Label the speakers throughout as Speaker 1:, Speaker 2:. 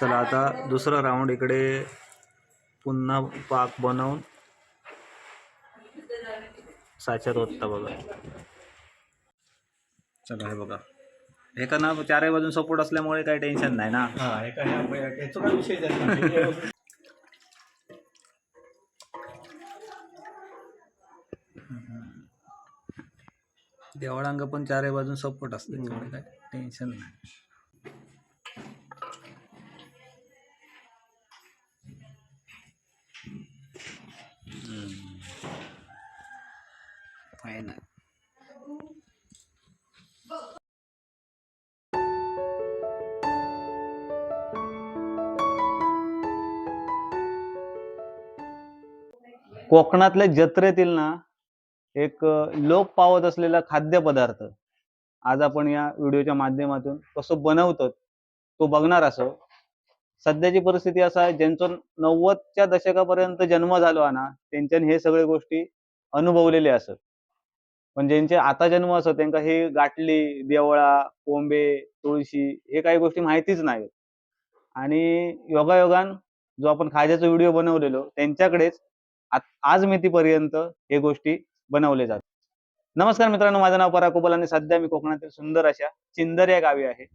Speaker 1: चला आता दुसरा राऊंड इकडे पुन्हा पाक बनवून साच्यात ओतता बघा. चला हे बघा. हे का ना चारही बाजून सपोर्ट असल्यामुळे काही टेन्शन नाही ना?
Speaker 2: हा काय.
Speaker 1: देवळांग पण चारही बाजून सपोर्ट असते त्यामुळे काही टेन्शन नाही. फायनल कोकणातल्या जत्रेतील ना एक लोक पावत असलेला खाद्यपदार्थ आज आपण या व्हिडिओच्या माध्यमातून कसं बनवतो तो बघणार असो. सध्याची परिस्थिती असा आहे ज्यांचं नव्वदच्या दशकापर्यंत जन्म झालो ना त्यांच्यानी हे सगळे गोष्टी अनुभवलेले असत. पण ज्यांचे आता जन्म असत त्यांना हे गाठली देवळा कोंबे तुळशी हे काही गोष्टी माहितीच नाहीत. आणि योगायोगान जो आपण खाज्याचा व्हिडिओ बनवलेलो त्यांच्याकडेच आज मितीपर्यंत हे गोष्टी बनवले जातात. नमस्कार मित्रांनो माझं नाव पराग कुबल आणि सध्या मी कोकणातील सुंदर अशा चिंदर या गावी आहे.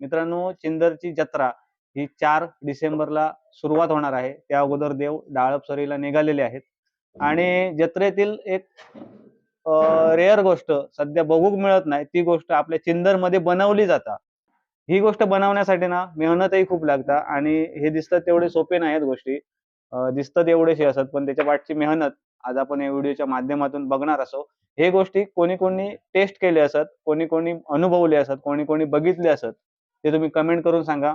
Speaker 1: मित्रांनो चिंदरची जत्रा ही चार डिसेंबरला सुरुवात होणार आहे. त्या अगोदर देव डाळपसरीला निघालेले आहेत. आणि जत्रेतील एक रेअर गोष्ट सध्या बघूक मिळत नाही ती गोष्ट आपल्या चिंदरमध्ये बनवली जाता. ही गोष्ट बनवण्यासाठी ना मेहनतही खूप लागतात आणि हे दिसतात तेवढे सोपे नाहीत गोष्टी. दिसतात एवढेशे असत पण त्याच्या पाठची मेहनत आज आपण या व्हिडिओच्या माध्यमातून बघणार असो. हे गोष्टी कोणी कोणी टेस्ट केले असत कोणी कोणी अनुभवले असत कोणी कोणी बघितले असत ते तुम्ही कमेंट करून सांगा.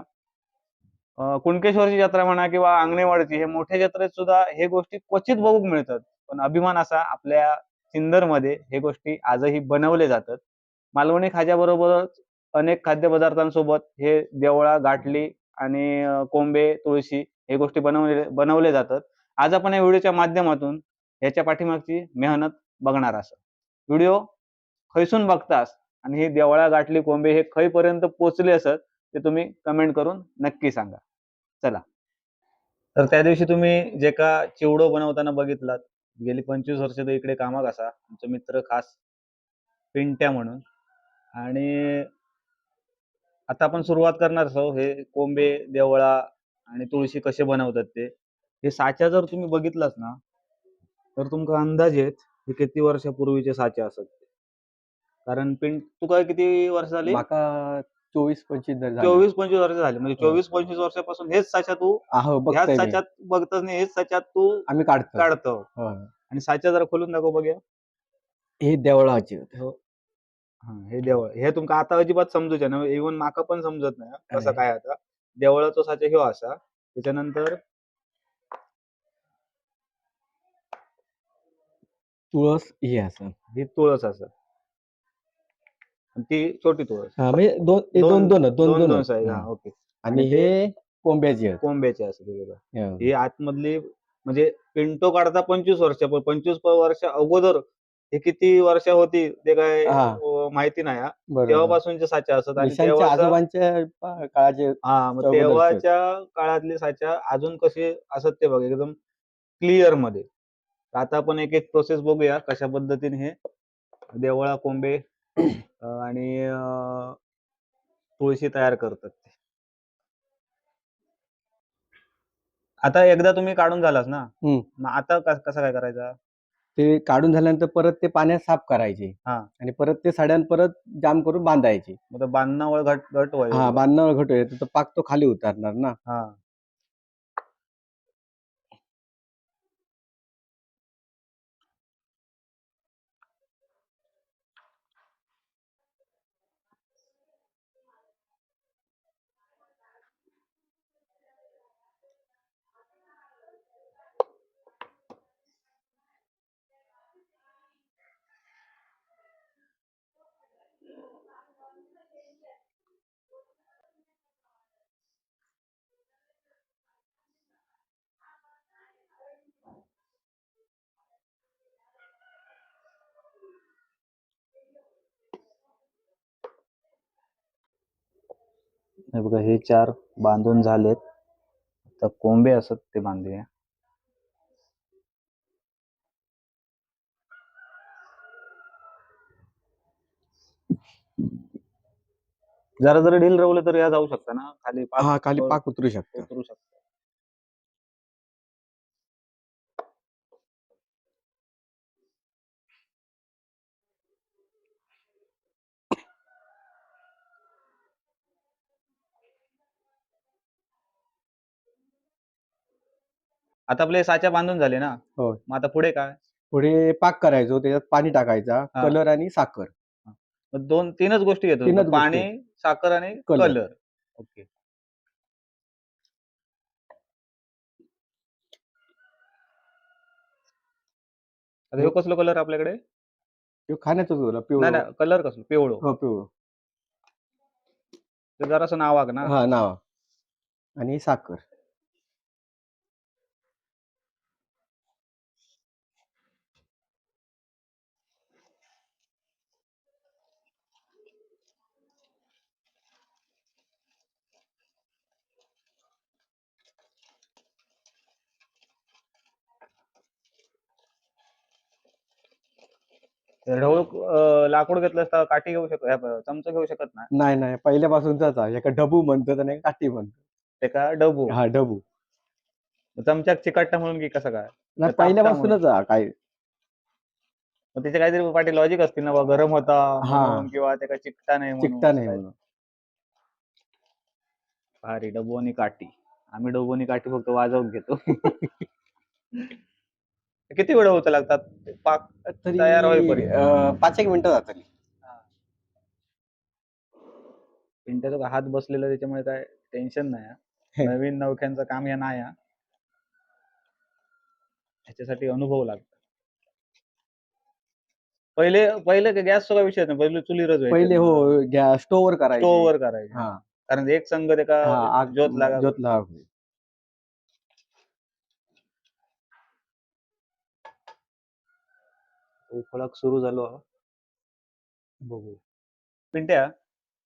Speaker 1: कुणकेश्वरची जत्रा म्हणा किंवा आंगणेवाडीची हे मोठ्या जत्रेत सुद्धा हे गोष्टी क्वचित बघूक मिळतात. पण अभिमान असा आपल्या सिंदरमध्ये हे गोष्टी आजही बनवले जातात. मालवणी खाज्याबरोबरच अनेक खाद्यपदार्थांसोबत हे देवळा गाठली आणि कोंबे तुळशी हे गोष्टी बनवले बनवले जातात. आज आपण या व्हिडिओच्या माध्यमातून याच्या पाठीमागची मेहनत बघणार असं व्हिडिओ खैसून बघतास आणि हे देवळा गाठली कोंबे हे खैपर्यंत पोचले असत ते तुम्ही कमेंट करून नक्की सांगा. चला. तर त्या दिवशी तुम्ही जे का चिवडो बनवताना बघितलात गेली पंचवीस वर्ष तो इकडे कामाक असा. आमचा मित्र खास पिंट्या म्हणून. आणि आता आपण सुरुवात करणार आहोत. हे कोंबे देवळा आणि तुळशी कसे बनवतात ते. हे साच्या जर तुम्ही बघितलाच ना तर तुमका अंदाज येत हे किती वर्षापूर्वीचे साचे असत कारण पिंट तुका किती वर्ष झाली?
Speaker 3: माका चोवीस पंचवीस झाले.
Speaker 1: चोवीस पंचवीस वर्ष झाली. म्हणजे
Speaker 3: हो.
Speaker 1: चोवीस पंचवीस वर्षापासून हेच साच्या तू
Speaker 3: आहो
Speaker 1: ह्याच
Speaker 3: बघताय मी.
Speaker 1: साच्यात बघतच नाही हेच साच्यात तू
Speaker 3: आम्ही काढतो.
Speaker 1: काढतो.
Speaker 3: हो.
Speaker 1: आणि साच्या जरा खोलून दाखव बघूया
Speaker 3: हे देवळाचे
Speaker 1: हा. हे देवळ. हे तुमका आता अजिबात समजूचे ना इव्हन माका पण समजत नाही हा, कसं. काय आता. देवळाचा साचा ह्यो असा त्याच्यानंतर
Speaker 3: तुळस हे असं
Speaker 1: ही तुळस असं आणि ती छोटी तुळस
Speaker 3: हा म्हणजे दोन हे दोन दोन दोन
Speaker 1: दोन
Speaker 3: दोन
Speaker 1: साईज हा. ओके
Speaker 3: आणि
Speaker 1: आणि
Speaker 3: हे कोंब्याचे आहेत.
Speaker 1: कोंब्याचे असं ते बघा.
Speaker 3: हो.
Speaker 1: ही आतमधली म्हणजे पिंटो काढता पंचवीस वर्ष पण पंचवीस प- वर्ष अगोदर हे किती वर्ष होती ते काय
Speaker 3: हा.
Speaker 1: अं, माहिती नाही हा.
Speaker 3: बरोबर
Speaker 1: तेव्हापासूनचे साचे असतात आणि
Speaker 3: निशांच्या
Speaker 1: तेव्हाचा-
Speaker 3: आजोबांच्या पा- काळाचे
Speaker 1: हा मग. तेव्हाच्या काळातले साच्या अजून कसे असत ते बघा एकदम क्लिअरमध्ये आता आपण एक एक प्रोसेस बघूया कशा पद्धतीने हे देवळा कोंबे आणि अं, तुळशी तयार करतात ते. आता एकदा तुम्ही काढून झालास ना. मग आता कस- कसं काय करायचं?
Speaker 3: ते काढून झाल्यानंतर परत ते पाण्यात साफ करायचे.
Speaker 1: हा.
Speaker 3: आणि परत ते साड्यान परत जाम करून बांधायचे.
Speaker 1: मग ते बांधण्यावर घट घट व्हायचं
Speaker 3: हा बांधण्यावर घट तर पाक तो खाली उतारणार ना?
Speaker 1: हा. हे बघा हे चार बांधून झालेत. तर कोंबे असत ते बांधूया. जरा जरी ढील रवलं तर या जाऊ शकता ना? खाली पाक
Speaker 3: हा खाली पाक उतरू शकतो.
Speaker 1: उतरू शकता. आता आपले साच्या बांधून झाले ना.
Speaker 3: हो.
Speaker 1: मग आता पुढे काय?
Speaker 3: पुढे पाक करायचो त्याच्यात पाणी टाकायचा
Speaker 1: हा.
Speaker 3: कलर आणि साखर.
Speaker 1: मग दोन तीनच गोष्टी येतो
Speaker 3: गोष्टी.
Speaker 1: पाणी साखर आणि. कलर. ओके. आता ह्यो कसलो कलर आपल्याकडे?
Speaker 3: तो खाण्याचाच होता
Speaker 1: नाही
Speaker 3: पिवळं.
Speaker 1: नाही कलर कसलो? पिवळो.
Speaker 3: हो पिवळं.
Speaker 1: ते जरासं नावाक ना.
Speaker 3: हा नाव आणि साखर.
Speaker 1: ढवळ लाकूड घेतलं असता काठी घेऊ शकत चमचा घेऊ शकत नाही.
Speaker 3: नाही नाही. पहिल्यापासूनचाच आहे. एका डबू म्हणतात आणि एका काठी म्हणतात.
Speaker 1: ते का डबू
Speaker 3: हा डबू
Speaker 1: चमच्याक चिकाटता म्हणून की कसं काय?
Speaker 3: नाही पहिल्यापासूनच हा काय
Speaker 1: मग त्याचे काहीतरी पाठी लॉजिक असतील ना बा गरम होता
Speaker 3: हा.
Speaker 1: म्हणून किंवा त्याला चिकटा नाही म्हणून
Speaker 3: चिकटा नाही. म्हणून
Speaker 1: भारी डबू आणि काठी. आम्ही डबू आणि काठी फक्त वाजवून घेतो. किती वेळ होत लागतात? पाक
Speaker 3: तरी
Speaker 1: तयार होईपर्यंत.
Speaker 3: अं, पाच एक मिनिटं जातात
Speaker 1: पिंट्याचा हात बसलेला त्याच्यामुळे काय टेन्शन नाही हा. नवीन नौक्यांचं काम या नाही हा. ह्याच्यासाठी अनुभव लागतो. पहिले पहिले गॅस सगळा विषय नाही. पहिले चुलीवरच
Speaker 3: पहिले हो गॅस स्टोवर करायचे.
Speaker 1: स्टोव वर करायचे.
Speaker 3: हा.
Speaker 1: कारण एक संघ ते का
Speaker 3: हा आग-
Speaker 1: ज्योत लागा
Speaker 3: ज्योत लागा
Speaker 1: उफळक सुरू झालो बघू पिंट्या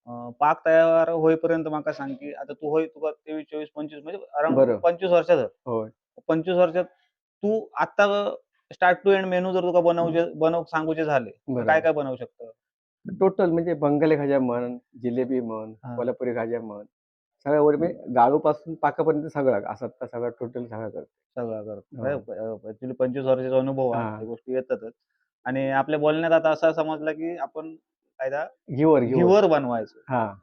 Speaker 1: अं, पाक तयार होईपर्यंत माका सांग की आता तू होय तुका तेवीस चोवीस पंचवीस म्हणजे. अराउंड पंचवीस वर्षात
Speaker 3: होय.
Speaker 1: पंचवीस वर्षात तू आता स्टार्ट टू एंड मेनू जर तुका बनवचे बनव सांगूचे झाले तर
Speaker 3: बरोबर.
Speaker 1: काय काय बनवू शकतं?
Speaker 3: टोटल म्हणजे बंगाली खाज्या म्हण जिलेबी म्हण
Speaker 1: हा.
Speaker 3: कोल्हापुरी खाज्या म्हण सगळ्या वर म्हणजे गाळू पासून पाकापर्यंत सगळं असं आता सगळं टोटल सगळं करतो
Speaker 1: सगळं
Speaker 3: हो.
Speaker 1: करत ऍक्च्युली पंचवीस वर्षाचा अनुभव आहे.
Speaker 3: हा.
Speaker 1: त्या गोष्टी येतातच. आणि आपल्या बोलण्यात आता असं समजलं की आपण कायदा
Speaker 3: घिवर घिवर
Speaker 1: घिवर बनवायचो
Speaker 3: हा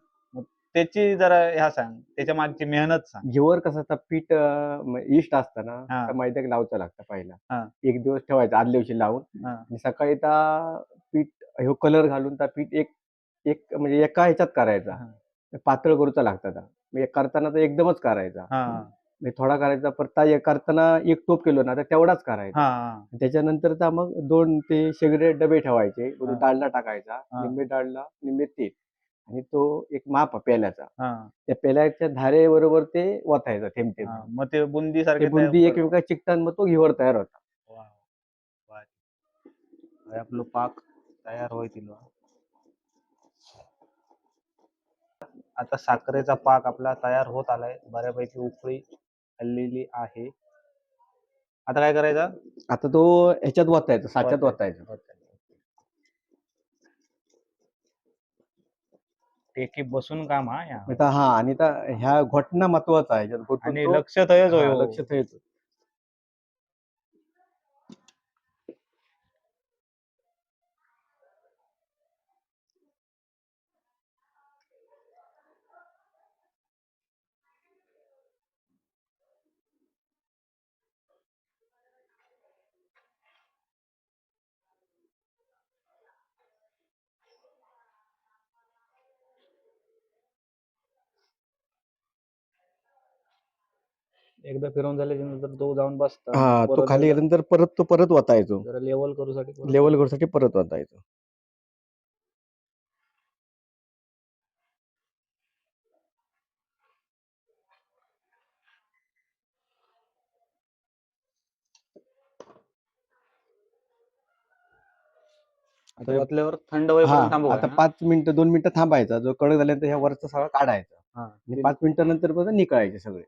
Speaker 1: त्याची जरा ह्या सांग त्याच्या मागची मेहनत सांग
Speaker 3: घिवर कसं आता पीठ इष्ट असतं ना
Speaker 1: हा.
Speaker 3: तर मैद्याक लावचं लागतं
Speaker 1: हा.
Speaker 3: पहिला एक दिवस ठेवायचं आदल्या दिवशी लावून
Speaker 1: हा.
Speaker 3: आणि सकाळी त्या पीठ ह्यो कलर घालून त्या पीठ एक एक म्हणजे एका ह्याच्यात करायचा
Speaker 1: हा.
Speaker 3: पातळ करूचा लागतं त्या. म्हणजे करताना तर एकदमच करायचा
Speaker 1: हा
Speaker 3: म्हणजे थोडा करायचा परत करताना एक टोप केलो ना तर तेवढाच करायचा.
Speaker 1: हा.
Speaker 3: त्याच्यानंतर तर मग दोन ते शेगडे डबे ठेवायचे
Speaker 1: हा.
Speaker 3: डालडा टाकायचा
Speaker 1: हा.
Speaker 3: निंबे डालडा निंबे तेल आणि तो एक माप पेल्याचा.
Speaker 1: हा.
Speaker 3: त्या पेल्याच्या धारेबरोबर ते ओतायचं थेंब थेंब
Speaker 1: हा. मग ते बुंदी सारखे
Speaker 3: बुंदी एकमेका चिकटान मग तो घिवर तयार होता.
Speaker 1: आपलं पाक तयार होईल आता साखरेचा पाक आपला तयार होत आलाय. बऱ्यापैकी उकळी हल्लेली आहे आता काय करायचं
Speaker 3: आता तो ह्याच्यात ओतायचा साच्यात.
Speaker 1: ओतायचा टेकी बसून काम हा या
Speaker 3: आता हा आणि ह्या घोटणा महत्त्वाचा आहे ज्यात घोटून
Speaker 1: आणि
Speaker 3: तो-
Speaker 1: लक्ष तयच
Speaker 3: हा. लक्ष ठेवायचं.
Speaker 1: एकदा फिरवून झाल्याच्यानंतर तो जाऊन बसता
Speaker 3: हा तो
Speaker 1: परत
Speaker 3: खाली
Speaker 1: एकदा
Speaker 3: गेल्यानंतर परत तो परत ओतायचो
Speaker 1: जरा लेवल करूसाठी परत-
Speaker 3: लेवल करूसाठी परत ओतायचो
Speaker 1: आता ओतल्यावर थंड
Speaker 3: हा
Speaker 1: होईपर्यंत थांबू
Speaker 3: आता पाच मिनिटं दोन मिनिटं थांबायचा. जो कडक झाल्यानंतर ह्या वरचा सगळं काढायचा.
Speaker 1: हा.
Speaker 3: आणि पाच मिनिटं नंतर बघा निकळायचे सगळे.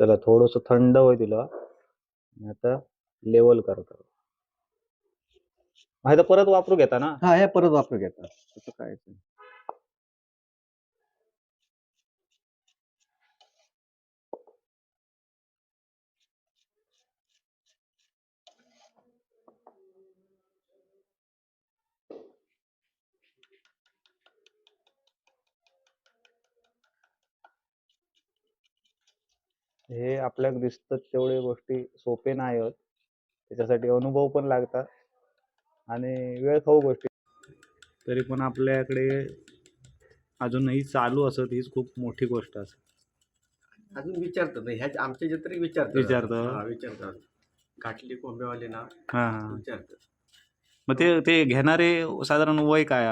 Speaker 1: चला थोडस थंड होय तिला. आता लेवल करतो. तर परत वापरू घेता ना?
Speaker 4: हा हे परत वापरू घेतात तसं काय नाही.
Speaker 1: हे आपल्याला दिसतात तेवढे गोष्टी सोपे नाही होत त्याच्यासाठी अनुभव पण लागतात. आणि वेळ खाऊ गोष्टी. तरी पण आपल्याकडे अजूनही चालू असत हीच खूप मोठी गोष्ट असते.
Speaker 3: अजून विचारतात ना ह्या आमच्या जत्रेक विचारतात
Speaker 1: विचारतात?
Speaker 3: हा, विचारतात घाटली कोंबेवाले ना
Speaker 1: हा हा.
Speaker 3: विचारतात
Speaker 1: मग ते ते घेणारे साधारण वय काय?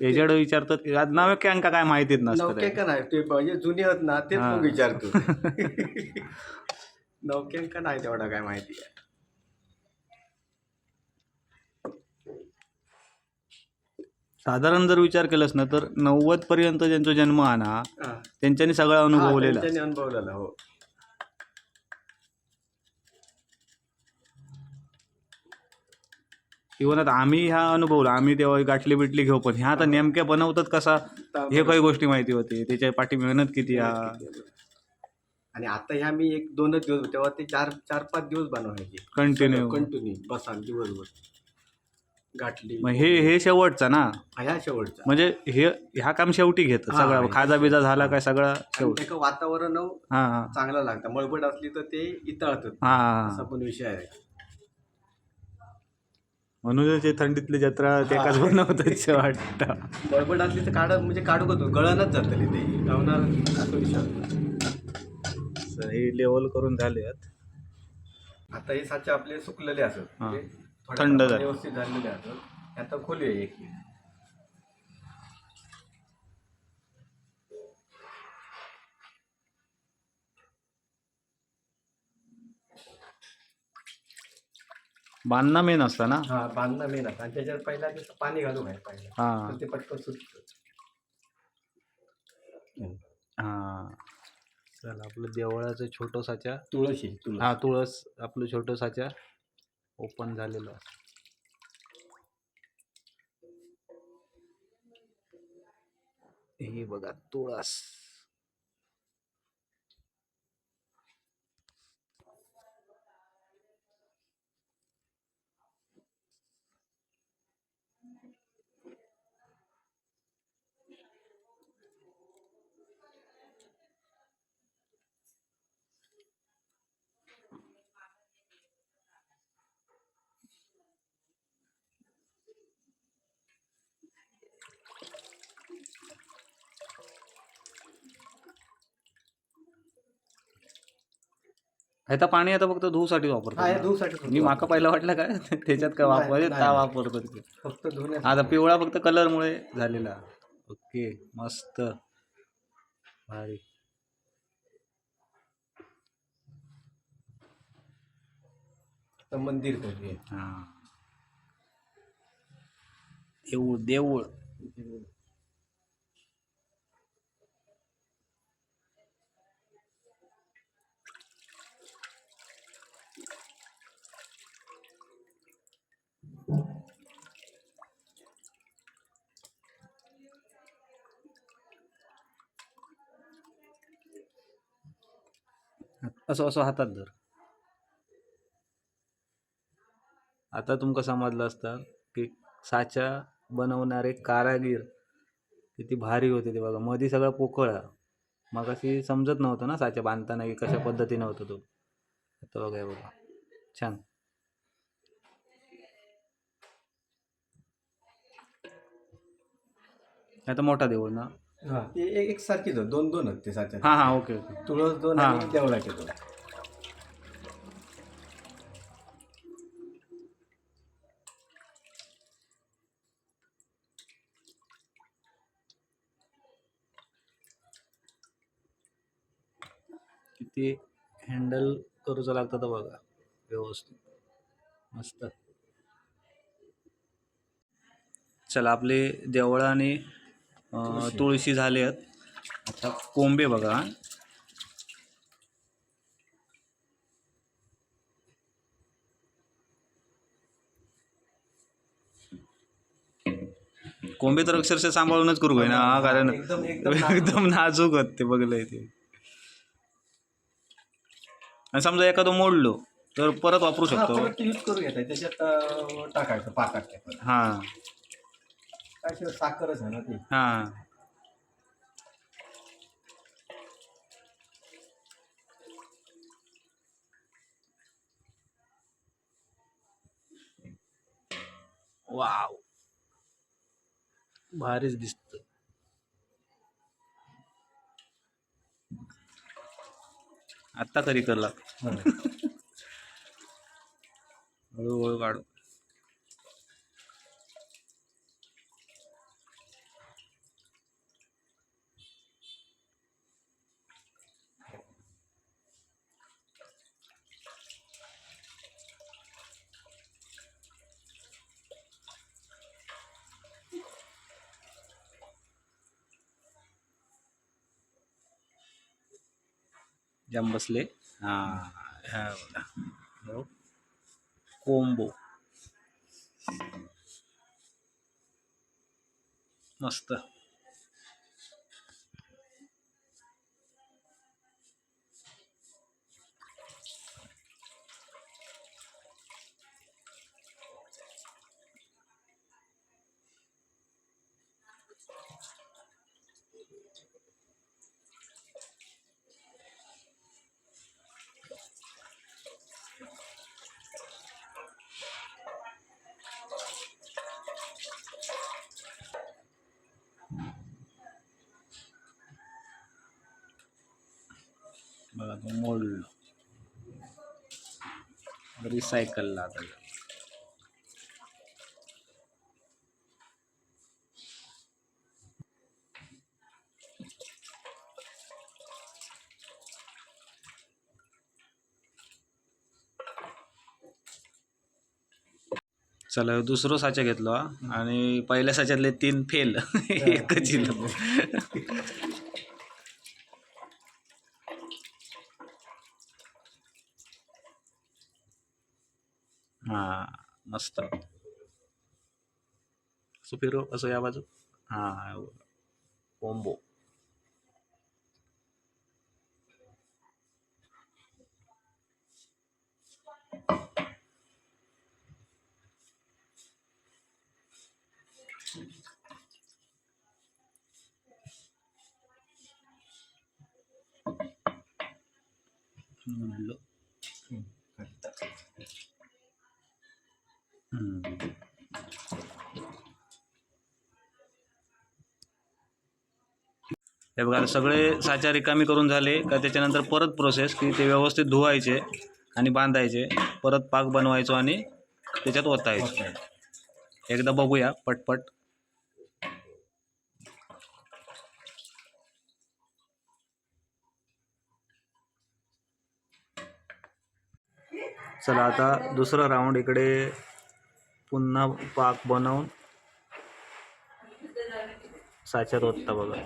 Speaker 1: एजड विचारतात नाव काय काय माहितीच नसतं
Speaker 3: नौके का नाही ते म्हणजे जुने आहेत ना तेच
Speaker 1: हा.
Speaker 3: मग विचारतो. नौक्यांका नाही तेवढा काय माहिती. आहे
Speaker 1: साधारण जर विचार केलास ना तर नव्वद पर्यंत ज्यांचा जन्म ना
Speaker 3: हा.
Speaker 1: त्यांच्यानी सगळा
Speaker 3: हा,
Speaker 1: अनुभवलेला.
Speaker 3: त्यांच्यानी अनुभवलेला हो.
Speaker 1: इव्हन आता आम्ही ह्या अनुभवला आम्ही तेव्हा गाठली बिटली घेऊ पण ह्या आता नेमक्या बनवतात कसा? हे काही गोष्टी माहिती होती. त्याच्या पाठी मेहनत किती हा
Speaker 3: आणि आता ह्या मी एक दोनच दिवस तेव्हा ते चार चार पाच दिवस बनवायचे.
Speaker 1: कंटिन्यू
Speaker 3: कंटिन्यू बसा दिवसभर. गाठली.
Speaker 1: मग हे हे शेवटचा ना?
Speaker 3: हा, ह्या शेवटचा.
Speaker 1: म्हणजे हे ह्या काम शेवटी घेत.
Speaker 3: हा,
Speaker 1: सगळा
Speaker 3: हा.
Speaker 1: खाजा बिजा झाला काय सगळा शेवट?
Speaker 3: त्याचं वातावरण
Speaker 1: हा हा.
Speaker 3: चांगलं लागतं. मळबट असली तर ते इतळतात
Speaker 1: हा
Speaker 3: असा
Speaker 1: हा.
Speaker 3: पण विषय आहे.
Speaker 1: म्हणून ते थंडीतली जत्रा ते एकाच बनवतात वाटतं.
Speaker 3: बळबट असली तर काढ म्हणजे काढू होतो गळणच जातली ते. असा.
Speaker 1: तर हे लेवल करून झाले
Speaker 3: आता हे साचे आपले सुकलेले असत. म्हणजे
Speaker 1: थंड झाले.
Speaker 3: व्यवस्थित झालेले असत आता खोली आहे एक.
Speaker 1: बांधणं मेन असतं ना?
Speaker 3: हा बांधणं मेन असतं. आणि त्याच्यात पहिला त्याचं पाणी घालू आहे पहिला.
Speaker 1: हा.
Speaker 3: तर ते पटकन सुटतं.
Speaker 1: हा. चला आपलं देवळाचं छोटं साच्या
Speaker 3: तुळशी. तुळस
Speaker 1: हा तुळस आपलं छोटं साच्या ओपन झालेलं आहे. हे बघा तुळस. ह्याचं पाणी आता फक्त धुसाठी
Speaker 3: हे
Speaker 1: वापरतो
Speaker 3: धुसाठी
Speaker 1: मी माका पहिला वाटलं काय त्याच्यात काय ता
Speaker 3: नाही.
Speaker 1: वापरतो.
Speaker 3: फक्त
Speaker 1: आता पिवळा फक्त कलरमुळे झालेला. ओके मस्त. भारी.
Speaker 3: मंदिर
Speaker 1: हा. देऊळ. देऊळ. असं असं हातात धर. आता तुमका समजलं असतं की साचा बनवणारे कारागीर किती भारी होते ते बघा. मध्ये सगळं पोकळ. मग अशी समजत नव्हतं ना साचा बांधताना की कशा पद्धतीनं होतं तो. आता बघा बघा. छान. आता मोठा देऊळ ना.
Speaker 3: हा. ते एक एक सारखीच दोन दोन आहेत ते साच्या
Speaker 1: हां हां ओके ओके.
Speaker 3: तुळस दोन
Speaker 1: हा.
Speaker 3: आणि देवळाचे दोन
Speaker 1: किती हँडल करूचं लागतं तर बघा. व्यवस्थित. मस्त. चला आपले देवळं आणि तुळशी. झाले आहेत. आता कोंबे बघा. कोंबे तर अक्षरशः सांभाळूनच करू ना कारण
Speaker 2: एकदम नाजूक.
Speaker 1: होत ते बघलंय ते. आणि समजा एखादं मोडलो तर परत वापरू शकतो. हा.
Speaker 2: साखरच आहे ना ती.
Speaker 1: हा. वाव. भारीच दिसत. आत्ता तरी करला हळूहळू काढू. जाम बसले हां ह्या कोंबो मस्त बघा तो मोडलो रिसायकलला आता चला दुसरं दुसरो साचा घेतलो. हा. आणि पहिल्या साच्यातले तीन फेल एकच इलो हा मस्त असं फिरव असं या बाजू हा कोंबो. म्हणलो हम्म. हे बघा सगळे साच्या रिकामी करून झाले का त्याच्यानंतर परत प्रोसेस की ते व्यवस्थित धुवायचे आणि बांधायचे परत पाक बनवायचो आणि त्याच्यात ओतायचो. एकदा बघूया पटपट. चला आता दुसरा राऊंड इकडे पुन्हा पाक बनवून साच्यात ओतता बघा.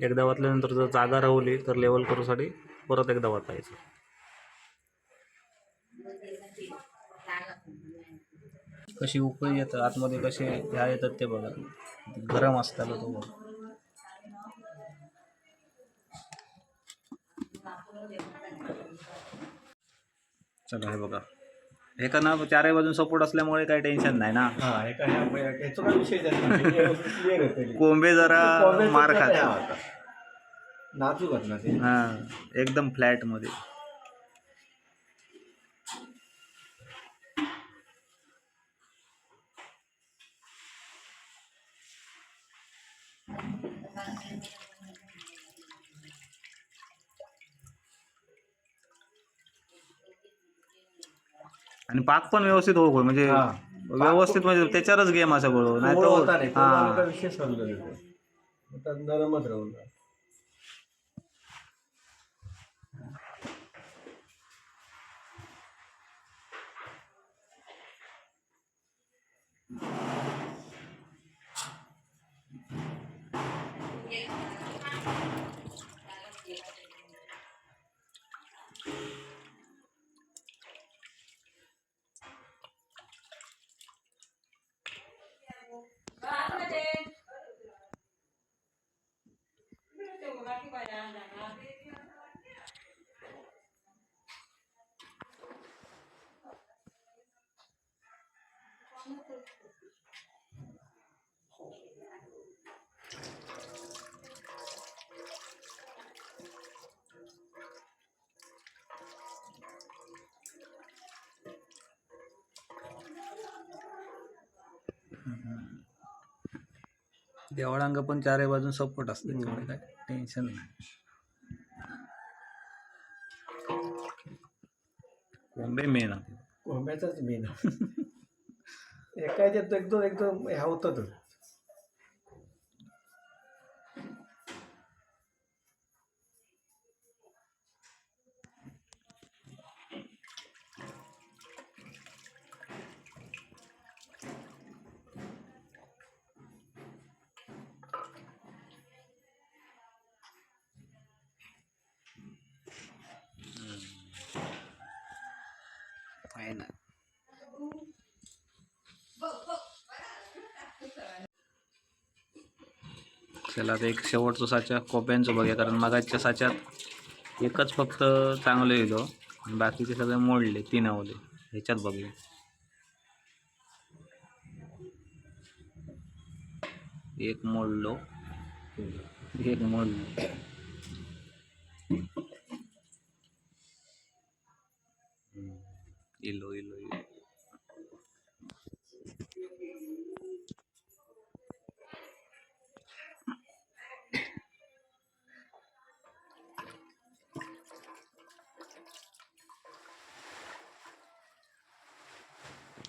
Speaker 1: एकदा वाचल्यानंतर जर जागा राहली तर लेवल करूसाठी परत एकदा वाचायचं. कशी उकळी येतात आतमध्ये कसे ह्या येतात ते बघा. गरम असताना तो बघा. चला हे बघा. हे ना चारही बाजून सपोर्ट असल्यामुळे काही टेन्शन नाही ना.
Speaker 2: हा होते
Speaker 1: कोंबे जरा मार खात
Speaker 2: नाजूक आहेत ना ते.
Speaker 1: हा एकदम फ्लॅटमध्ये. आणि पाक पण व्यवस्थित होऊ म्हणजे व्यवस्थित म्हणजे त्याच्यावरच गेम असा बोलतो नाही तर
Speaker 2: विशेष नरमच राहून
Speaker 1: देवळांग पण चारही बाजून सपोर्ट असते त्यामुळे काय टेन्शन नाही. कोंबे मेन
Speaker 3: कोंब्याचाच मेन एका ह्याच्यात एकदम एकदम ह्या होतातच.
Speaker 1: आपल्याला आता एक शेवटचं साचा कोप्यांचं बघूया कारण मगाच्या साच्यात एकच फक्त चांगलं येलो हो. आणि बाकीचे सगळे मोडले तीन आवले ह्याच्यात बघूया. एक मोडलो. एक मोडलो इलो इलो इलो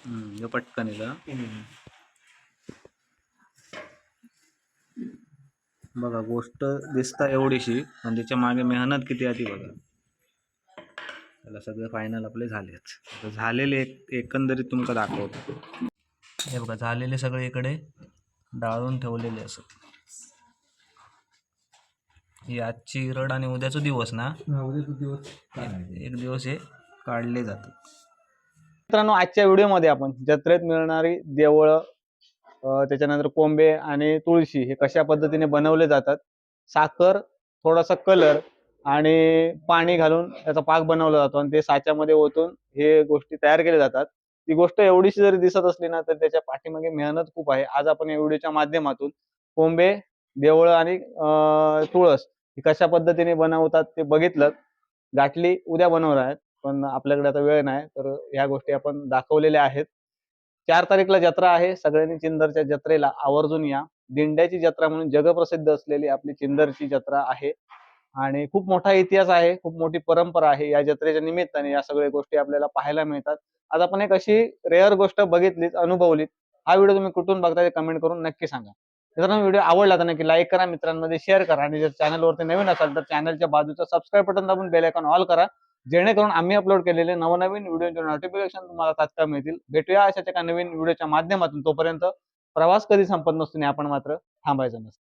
Speaker 1: हम्म, ह्यो पटकन येला बघा गोष्ट दिसता एवढीशी आणि त्याच्यामागे मेहनत किती आहे ती बघा. त्याला सगळे फायनल आपले झालेच आता झालेले एक एकंदरीत तुमका दाखवतो. हे बघा झालेले सगळे इकडे डाळून ठेवलेले असं. ही आजची रड आणि उद्याचा दिवस ना?
Speaker 3: दिवस.
Speaker 1: एक दिवस हे काढले जातात. मित्रांनो आजच्या व्हिडिओमध्ये आपण जत्रेत मिळणारी देवळं त्याच्यानंतर कोंबे आणि तुळशी हे कशा पद्धतीने बनवले जातात? साखर थोडासा कलर आणि पाणी घालून त्याचा पाक बनवला जातो आणि ते साच्यामध्ये ओतून हे गोष्टी तयार केल्या जातात. ती गोष्ट एवढीशी जरी दिसत असली ना तर त्याच्या पाठीमागे मेहनत खूप आहे. आज आपण या व्हिडिओच्या माध्यमातून कोंबे देवळं आणि तुळस ही कशा पद्धतीने बनवतात ते बघितलं. गाठली उद्या बनवणार आहेत पण आपल्याकडे आता वेळ नाही तर ह्या गोष्टी आपण दाखवलेल्या आहेत. चार तारीखला जत्रा आहे. सगळ्यांनी चिंदरच्या जत्रेला आवर्जून या. दिंड्याची जत्रा म्हणून जगप्रसिद्ध असलेली आपली चिंदरची जत्रा आहे. आणि खूप मोठा इतिहास आहे. खूप मोठी परंपरा आहे. या जत्रेच्या निमित्ताने या सगळ्या गोष्टी आपल्याला पाहायला मिळतात. आज आपण एक अशी रेअर गोष्ट बघितलीच अनुभवलीत. हा व्हिडिओ तुम्ही कुठून बघताय कमेंट करून नक्की सांगा. मित्रांनो व्हिडिओ आवडला तर नक्की लाईक करा मित्रांमध्ये शेअर करा. आणि जर चॅनलवरती नवीन असाल तर चॅनलच्या बाजूचं सबस्क्राईब बटन दाबून बेल आयकॉन ऑल करा. जेणेकरून आम्ही अपलोड केलेले नवनवीन व्हिडिओचे नोटिफिकेशन तुम्हाला तात्काळ मिळतील. भेटूया अशाच एका नवीन व्हिडिओच्या माध्यमातून. तोपर्यंत प्रवास कधी संपत नसतो आणि आपण मात्र थांबायचं नसतं.